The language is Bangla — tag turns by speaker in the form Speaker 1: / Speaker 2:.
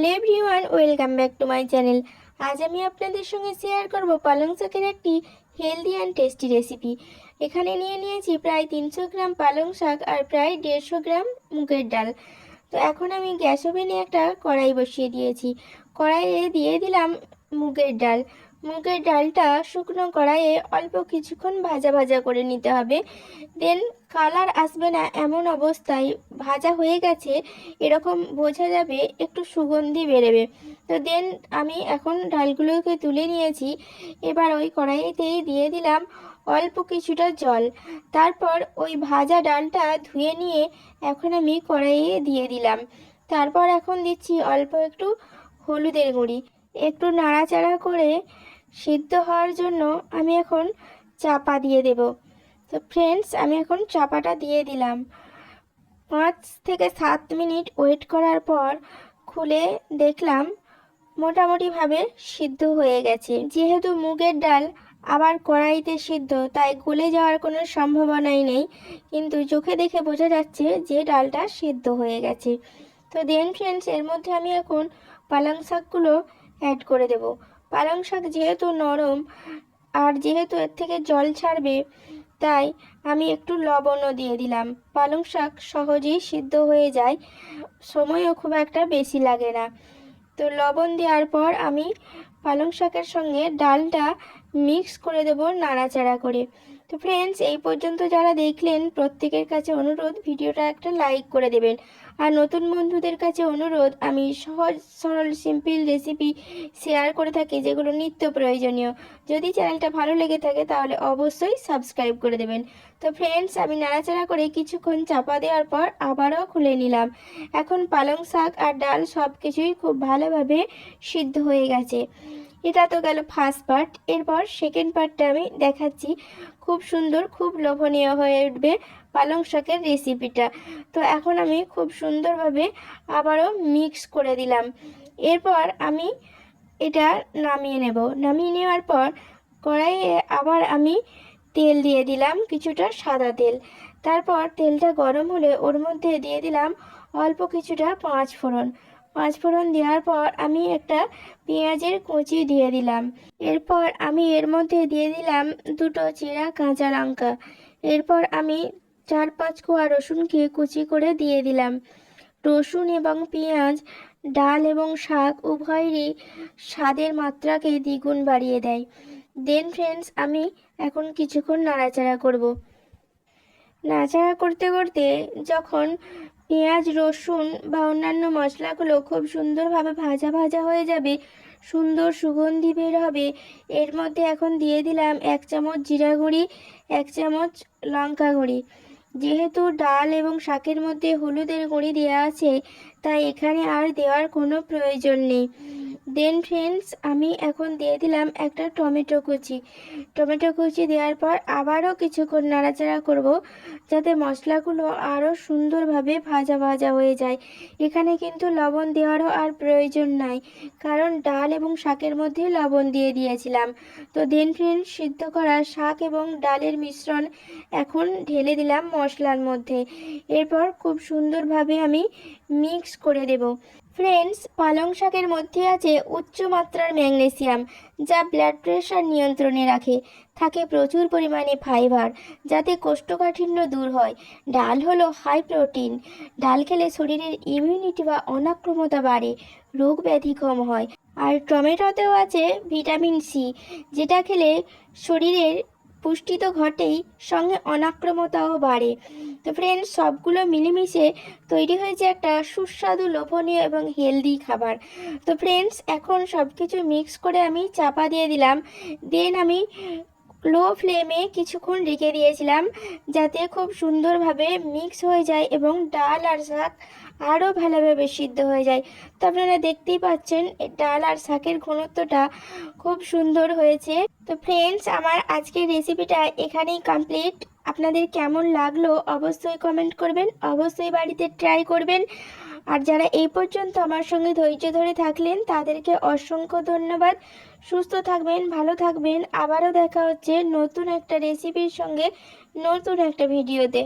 Speaker 1: Hello everyone, welcome back to my channel. আজ আমি আপনাদের সঙ্গে শেয়ার করব পালং শাকের একটি হেলদি অ্যান্ড টেস্টি রেসিপি। এখানে নিয়ে নিয়েছি প্রায় তিনশো গ্রাম পালং শাক আর প্রায় দেড়শো গ্রাম মুগের ডাল। তো এখন আমি গ্যাস ওভেনে একটা কড়াই বসিয়ে দিয়েছি। কড়াইয়ে দিয়ে দিলাম মুগের ডাল। মুগের ডালটা শুকনো কড়াইয়ে অল্প কিছুক্ষণ ভাজা ভাজা করে নিতে হবে। দেন কালার আসবে না এমন অবস্থায় ভাজা হয়ে গেছে, এরকম বোঝা যাবে একটু সুগন্ধি বেরোবে। তো দেন আমি এখন ডালগুলোকে তুলে নিয়েছি। এবার ওই কড়াইতেই দিয়ে দিলাম অল্প কিছুটা জল। তারপর ওই ভাজা ডালটা ধুয়ে নিয়ে এখন আমি কড়াইয়ে দিয়ে দিলাম। তারপর এখন দিচ্ছি অল্প একটু হলুদের গুঁড়ি। একটু নাড়াচাড়া করে সিদ্ধ হওয়ার জন্য আমি এখন চাপা দিয়ে দেব। তো ফ্রেন্ডস আমি এখন চাপাটা দিয়ে দিলাম। পাঁচ থেকে সাত মিনিট ওয়েট করার পর খুলে দেখলাম মোটামুটিভাবে সিদ্ধ হয়ে গেছে। যেহেতু মুগের ডাল আবার কড়াইতে সিদ্ধ, তাই গলে যাওয়ার কোনো সম্ভাবনাই নেই। কিন্তু চোখে দেখে বোঝা যাচ্ছে যে ডালটা সিদ্ধ হয়ে গেছে। তো দেন ফ্রেন্ডস এর মধ্যে আমি এখন পালং শাকগুলো অ্যাড করে দেব। পালং শাক যেহেতু নরম আর যেহেতু এর থেকে জল ছাড়বে, তাই আমি একটু লবণও দিয়ে দিলাম। পালং শাক সহজেই সিদ্ধ হয়ে যায়, সময়ও খুব একটা বেশি লাগে না। তো লবণ দেওয়ার পর আমি পালং শাকের সঙ্গে ডালটা মিক্স করে দেব নাড়াচাড়া করে। তো ফ্রেন্ডস এই পর্যন্ত যারা দেখলেন, প্রত্যেকের কাছে অনুরোধ, ভিডিওটা একটা লাইক করে দেবেন। আর নতুন বন্ধুদের কাছে অনুরোধ, আমি সহজ, সরল সিম্পল রেসিপি শেয়ার করে থাকি, যেগুলো নিত্য প্রয়োজনীয়। যদি চ্যানেলটা ভালো লেগে থাকে, তাহলে অবশ্যই সাবস্ক্রাইব করে দেবেন। তো ফ্রেন্ডস আমি নাড়াচাড়া করে কিছুক্ষণ চাপা দেওয়ার পর আবারও খুলে নিলাম। এখন পালং শাক আর ডাল সব কিছুই খুব ভালোভাবে সিদ্ধ হয়ে গেছে। এটা তো গেল ফার্স্ট পার্ট এরপর সেকেন্ড পার্টটা আমি দেখাচ্ছি। খুব সুন্দর, খুব লোভনীয় হয়ে উঠবে পালং শাকের রেসিপিটা তো এখন আমি খুব সুন্দরভাবে আবারও মিক্স করে দিলাম। এরপর আমি এটা নামিয়ে নেব। নামিয়ে নেওয়ার পর কড়াইয়ে আবার আমি তেল দিয়ে দিলাম কিছুটা সাদা তেল। তারপর তেলটা গরম হলে ওর মধ্যে দিয়ে দিলাম অল্প কিছুটা পাঁচ ফোড়ন পাঁচ ফোড়ন দেওয়ার পর আমি একটা পেঁয়াজের কুচি দিয়ে দিলাম। এরপর আমি এর মধ্যে দিয়ে দিলাম দুটো চেরা কাঁচা লঙ্কা। এরপর আমি চার পাঁচ কোয়া রসুনকে কুচি করে দিয়ে দিলাম। রসুন এবং পেঁয়াজ, ডাল এবং শাক উভয়েরই স্বাদের মাত্রাকে দ্বিগুণ বাড়িয়ে দেয়। দেন ফ্রেন্ডস আমি এখন কিছুক্ষণ নাড়াচাড়া করব। নাড়াচাড়া করতে করতে যখন পেঁয়াজ, রসুন বা অন্যান্য মশলাগুলো খুব সুন্দরভাবে ভাজা ভাজা হয়ে যাবে, সুন্দর সুগন্ধি বের হবে, এর মধ্যে এখন দিয়ে দিলাম এক চামচ জিরা গুঁড়ি, এক চামচ লঙ্কা গুঁড়ি। যেহেতু ডাল এবং শাকের মধ্যে হলুদের গুঁড়ি দেওয়া আছে, তাই এখানে আর দেওয়ার কোনো প্রয়োজন নেই। দেন ফ্রেন্ডস আমি এখন দিয়ে দিলাম একটা টমেটো কুচি। টমেটো কুচি দেওয়ার পর আবারও কিছুক্ষণ নাড়াচাড়া করব যাতে মশলাগুলো আরও সুন্দরভাবে ভাজা ভাজা হয়ে যায়। এখানে কিন্তু লবণ দেওয়ারও আর প্রয়োজন নাই, কারণ ডাল এবং শাকের মধ্যে লবণ দিয়ে দিয়েছিলাম। তো দেন ফ্রেন্ডস সিদ্ধ করা শাক এবং ডালের মিশ্রণ এখন ঢেলে দিলাম মশলার মধ্যে। এরপর খুব সুন্দরভাবে আমি মিক্স করে দেব। ফ্রেন্ডস, পালং শাকের মধ্যে আছে উচ্চ মাত্রার ম্যাগনেসিয়াম, যা ব্লাড প্রেশার নিয়ন্ত্রণে রাখে। থাকে প্রচুর পরিমাণে ফাইবার, যাতে কোষ্ঠকাঠিন্য দূর হয়। ডাল হলো হাই প্রোটিন ডাল খেলে শরীরের ইমিউনিটি বা অনাক্রমতা বাড়ে, রোগ ব্যাধি কম হয়। আর টমেটোতেও আছে ভিটামিন সি যেটা খেলে শরীরের পুষ্টি তো ঘটেই, সঙ্গে অনাক্রমতাও বাড়ে। তো ফ্রেন্ডস সবগুলো মিলেমিশে তৈরি হয়েছে একটা সুস্বাদু লোভনীয় এবং হেলদি খাবার। তো ফ্রেন্ডস এখন সব কিছু মিক্স করে আমি চাপা দিয়ে দিলাম। দেন আমি লো ফ্লেমে কিছুক্ষণ রেখে দিয়েছিলাম, যাতে খুব সুন্দরভাবে মিক্স হয়ে যায় এবং ডাল আর শাক আরও ভালোভাবে সিদ্ধ হয়ে যায়। তো আপনারা দেখতেই পাচ্ছেন, ডাল আর শাকের ঘনত্বটা খুব সুন্দর হয়েছে। তো ফ্রেন্ডস আমার আজকের রেসিপিটা এখানেই কমপ্লিট আপনাদের কেমন লাগল অবশ্যই কমেন্ট করবেন, অবশ্যই বাড়িতে ট্রাই করবেন। আর যারা এই পর্যন্ত আমার সঙ্গে ধৈর্য ধরে থাকলেন, তাদেরকে অসংখ্য ধন্যবাদ। সুস্থ থাকবেন, ভালো থাকবেন। আবারও দেখা হচ্ছে নতুন একটা রেসিপির সঙ্গে নতুন একটা ভিডিওতে